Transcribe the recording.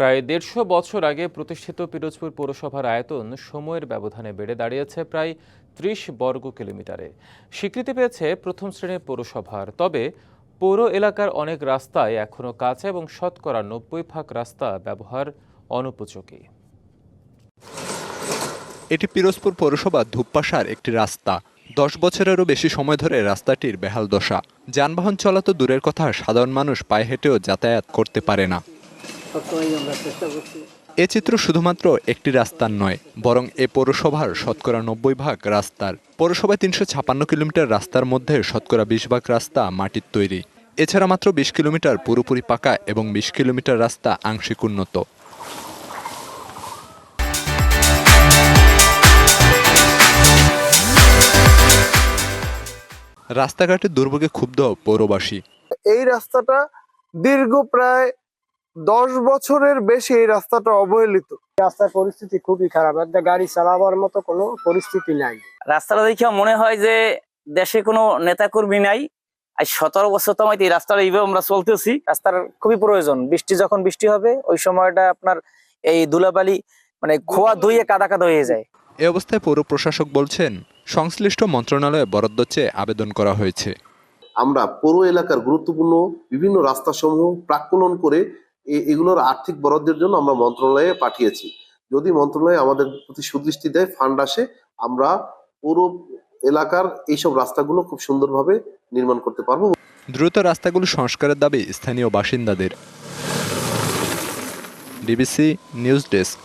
প্রায় দেড়শো বছর আগে প্রতিষ্ঠিত পিরোজপুর পৌরসভার আয়তন সময়ের ব্যবধানে বেড়ে দাঁড়িয়েছে প্রায় ত্রিশ বর্গ কিলোমিটারে। স্বীকৃতি পেয়েছে প্রথম শ্রেণির পৌরসভার। তবে পৌর এলাকার অনেক রাস্তায় এখনও কাঁচা এবং শতকরা নব্বই ভাগ রাস্তা ব্যবহার অনুপযোগী। এটি পিরোজপুর পৌরসভা ধূপপাশার একটি রাস্তা। দশ বছরেরও বেশি সময় ধরে রাস্তাটির বেহাল দশা। যানবাহন চলা তো দূরের কথা, সাধারণ মানুষ পায়ে হেঁটেও যাতায়াত করতে পারে না। এ চিত্র শুধুমাত্র একটি রাস্তার নয়, বরং এ পৌরসভার শতকরা নব্বই ভাগ রাস্তার। পৌরসভায় তিনশো ছাপান্ন কিলোমিটার রাস্তার মধ্যে শতকরা বিশ ভাগ রাস্তা মাটির তৈরি। এছাড়া মাত্র বিশ কিলোমিটার পুরোপুরি পাকা এবং বিশ কিলোমিটার রাস্তা আংশিক উন্নত। রাস্তাঘাটের দুর্ভোগে ক্ষুব্ধ পৌরবাসী। এই রাস্তাটা দীর্ঘ প্রায় দশ বছরের বেশি এই রাস্তাটা অবহেলিত। রাস্তার পরিস্থিতি খুবই খারাপ। একটা গাড়ি চালাবার মতো কোনো পরিস্থিতি নাই। রাস্তাটা দেখে মনে হয় যে দেশে কোনো নেতাকর্মী নাই। আর সতেরো বছর তো এই রাস্তাটা এইভাবে আমরা চলতেছি। রাস্তার খুবই প্রয়োজন। বৃষ্টি যখন বৃষ্টি হবে ওই সময়টা আপনার এই ধুলাবালি মানে খোয়া ধুয়ে কাদা কাদা হয়ে যায়। এ অবস্থায় পৌর প্রশাসক বলছেন সংশ্লিষ্ট মন্ত্রণালয়ে বরাদ্দ চেয়ে আবেদন করা হয়েছে। আমরা পৌর এলাকার গুরুত্বপূর্ণ বিভিন্ন রাস্তাসমূহ প্রাক্কলন করে এগুলোর আর্থিক বরাদ্দের জন্য আমরা মন্ত্রণালয়ে পাঠিয়েছি। যদি মন্ত্রণালয় আমাদের প্রতি সুদৃষ্টি দেয় ফান্ড আসে, আমরা পুরো এলাকার এইসব রাস্তাগুলো খুব সুন্দরভাবে নির্মাণ করতে পারব। দ্রুত রাস্তাগুলো সংস্কারের দাবি স্থানীয় বাসিন্দাদের। DBC news desk.